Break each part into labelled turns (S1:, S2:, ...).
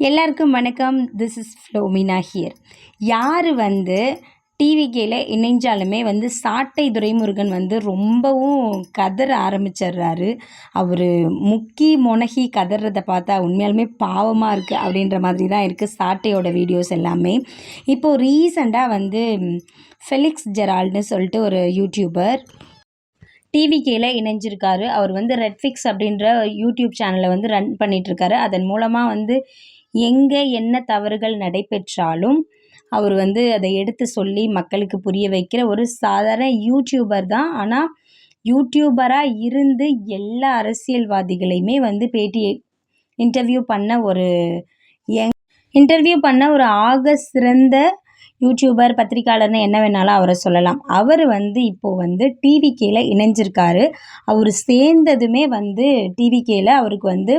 S1: எல்லாருக்கும் வணக்கம். This is Philomina here யார் வந்து டிவிகேல இணைஞ்சாலுமே வந்து சாட்டை துரைமுருகன் வந்து ரொம்பவும் கதற ஆரம்பிச்சிடுறாரு. அவர் முக்கி முனகி கதறதை பார்த்தா உண்மையாலுமே பாவமாக இருக்குது அப்படின்ற மாதிரி தான் இருக்குது சாட்டையோட வீடியோஸ் எல்லாமே. இப்போது ரீசண்டாக வந்து ஃபெலிக்ஸ் ஜெரால்டுன்னு சொல்லிட்டு ஒரு யூடியூபர் டிவிகேல இணைஞ்சிருக்காரு. அவர் வந்து ரெட்ஃபிக்ஸ் அப்படின்ற யூடியூப் சேனலை வந்து ரன் பண்ணிகிட்ருக்காரு அதன் மூலமாக வந்து எங்கே என்ன தவறுகள் நடைபெற்றாலும் அவர் வந்து அதை எடுத்து சொல்லி மக்களுக்கு புரிய வைக்கிற ஒரு சாதாரண யூடியூபர் தான். ஆனால் யூடியூபராக இருந்து எல்லா அரசியல்வாதிகளையுமே வந்து பேட்டி இன்டர்வியூ பண்ண ஒரு எங் இன்டர்வியூ பண்ண ஒரு ஆக சிறந்த யூடியூபர் பத்திரிக்கையாளர்னு என்ன வேணாலும் அவரை சொல்லலாம். அவர் வந்து இப்போது வந்து டிவிகேல இணைஞ்சிருக்காரு. அவர் சேர்ந்ததுமே வந்து டிவிகேல அவருக்கு வந்து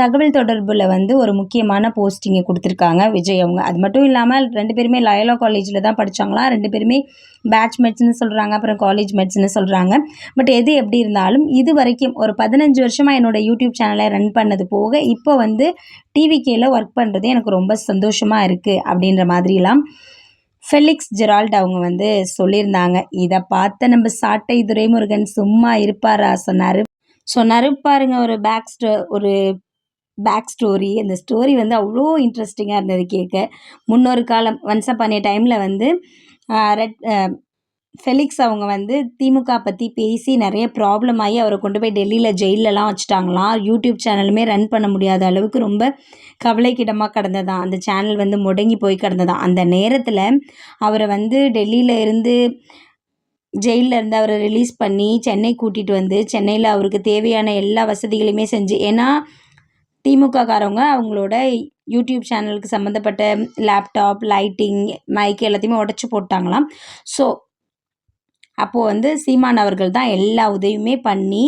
S1: தகவல் தொடர்பில் வந்து ஒரு முக்கியமான போஸ்டிங்கை கொடுத்துருக்காங்க விஜய் அவங்க. அது மட்டும் இல்லாமல் ரெண்டு பேருமே லயலா காலேஜில் தான் படித்தாங்களா ரெண்டு பேருமே பேட்ச் மெட்ஸ்னு சொல்கிறாங்க அப்புறம் காலேஜ் மெட்ஸ்னு சொல்கிறாங்க பட் எது எப்படி இருந்தாலும் இது வரைக்கும் ஒரு பதினஞ்சு வருஷமாக என்னோடய யூடியூப் சேனலை ரன் பண்ணது போக இப்போ வந்து டிவிகேயில் ஒர்க் பண்ணுறது எனக்கு ரொம்ப சந்தோஷமாக இருக்குது அப்படின்ற மாதிரிலாம் ஃபெலிக்ஸ் ஜெரால்ட் அவங்க வந்து சொல்லியிருந்தாங்க. இதை பார்த்த நம்ம சாட்டை துரைமுருகன் சும்மா இருப்பாரா? சொன்னார். சொன்னார் பாருங்கள் ஒரு பேக் ஸ்டோ ஒரு பேக் ஸ்டோரி அந்த ஸ்டோரி வந்து அவ்வளோ இன்ட்ரெஸ்டிங்காக இருந்தது கேட்க. முன்னொரு காலம் ஒன்ஸ் அப் அன்னிய டைமில் வந்து ரெட் ஃபெலிக்ஸ் அவங்க வந்து திமுக பற்றி பேசி நிறைய ப்ராப்ளம் ஆகி அவரை கொண்டு போய் டெல்லியில் ஜெயிலெலாம் வச்சுட்டாங்களாம். யூடியூப் சேனலுமே ரன் பண்ண முடியாத அளவுக்கு ரொம்ப கவலைக்கிடமாக கிடந்ததான் அந்த சேனல் வந்து முடங்கி போய் கிடந்ததான் அந்த நேரத்தில் அவரை வந்து டெல்லியில் இருந்து ஜெயிலில் இருந்து அவரை ரிலீஸ் பண்ணி சென்னை கூட்டிகிட்டு வந்து சென்னையில் அவருக்கு தேவையான எல்லா வசதிகளையுமே செஞ்சு ஏன்னா திமுக காரவங்க அவங்களோட யூடியூப் சேனலுக்கு சம்மந்தப்பட்ட லேப்டாப் லைட்டிங் மைக் எல்லாத்தையுமே உடச்சி போட்டாங்களாம். ஸோ அப்போது வந்து சீமான் அவர்கள் தான் எல்லா உதவியுமே பண்ணி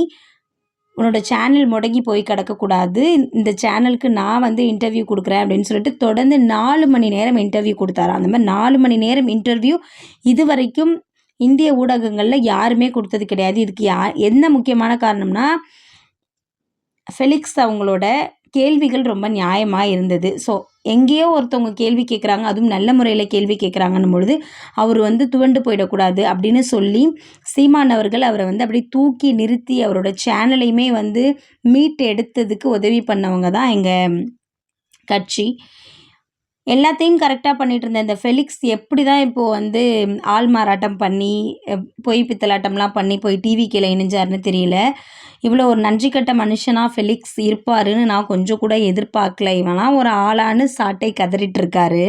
S1: உன்னோட சேனல் முடங்கி போய் கிடக்கக்கூடாது. இந்த சேனலுக்கு நான் வந்து இன்டர்வியூ கொடுக்குறேன் அப்படின்னு சொல்லிட்டு தொடர்ந்து நாலு மணி நேரம் இன்டர்வியூ கொடுத்தாரு அந்த மாதிரி நாலு மணி நேரம் இன்டர்வியூ இது வரைக்கும் இந்திய ஊடகங்களில் யாருமே கொடுத்தது கிடையாது. இதுக்கு யா என்ன முக்கியமான காரணம்னா ஃபெலிக்ஸ் அவங்களோட கேள்விகள் ரொம்ப நியாயமாக இருந்தது. ஸோ எங்கேயோ ஒருத்தவங்க கேள்வி கேட்குறாங்க அதுவும் நல்ல முறையில் கேள்வி கேட்குறாங்கன்னும் பொழுது அவர் வந்து துவண்டு போயிடக்கூடாது அப்படின்னு சொல்லி சீமான் அவர்கள் அவரை வந்து அப்படி தூக்கி நிறுத்தி அவரோட சேனலையுமே வந்து மீட் எடுத்ததுக்கு உதவி பண்ணவங்க தான் எங்கள் கட்சி. எல்லாத்தையும் கரெக்டாக பண்ணிகிட்டு இருந்த இந்த ஃபெலிக்ஸ் எப்படி தான் இப்போது வந்து ஆள் மாறாட்டம் பண்ணி பொய் பித்தலாட்டம்லாம் பண்ணி போய் டிவி கீழே இணைஞ்சாருன்னு தெரியல. இவ்வளோ ஒரு நன்றி கட்ட மனுஷனாக ஃபெலிக்ஸ் இருப்பாருன்னு நான் கொஞ்சம் கூட எதிர்பார்க்கல. இவனா ஒரு ஆளான்னு சாட்டை கதறிட்டு இருக்காரு.